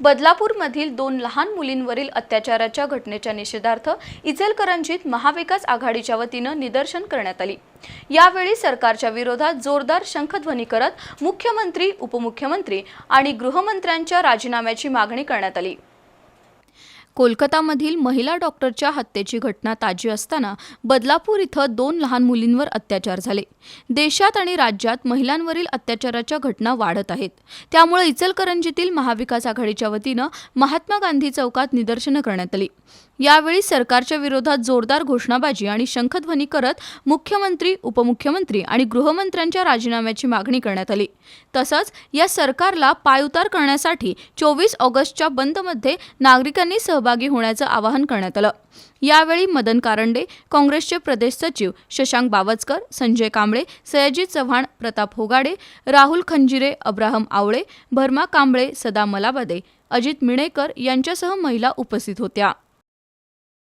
बदलापूरमधील दोन लहान मुलींवरील अत्याचाराच्या घटनेच्या निषेधार्थ इचलकरंजीत महाविकास आघाडीच्या वतीनं निदर्शन करण्यात आली. यावेळी सरकारच्या विरोधात जोरदार शंखध्वनी करत मुख्यमंत्री उपमुख्यमंत्री आणि गृहमंत्र्यांच्या राजीनाम्याची मागणी करण्यात आली. कोलकातामधील महिला डॉक्टरच्या हत्येची घटना ताजी असताना बदलापूर इथं दोन लहान मुलींवर अत्याचार झाले. देशात आणि राज्यात महिलांवरील अत्याचाराच्या घटना वाढत आहेत. त्यामुळे इचलकरंजीतील महाविकास आघाडीच्या वतीनं महात्मा गांधी चौकात निदर्शनं करण्यात आली. यावेळी सरकारच्या विरोधात जोरदार घोषणाबाजी आणि शंखध्वनी करत मुख्यमंत्री उपमुख्यमंत्री आणि गृहमंत्र्यांच्या राजीनाम्याची मागणी करण्यात आली. तसंच या सरकारला पायउतार करण्यासाठी चोवीस ऑगस्टच्या बंदमध्ये नागरिकांनी सहभागी होण्याचं आवाहन करण्यात आलं. यावेळी मदन कारंडे काँग्रेसचे प्रदेश सचिव शशांक बावचकर संजय कांबळे सयाजी चव्हाण प्रताप होगाडे राहुल खंजिरे अब्राहम आवळे भरमा कांबळे सदा मलाबादे अजित मिणेकर यांच्यासह महिला उपस्थित होत्या.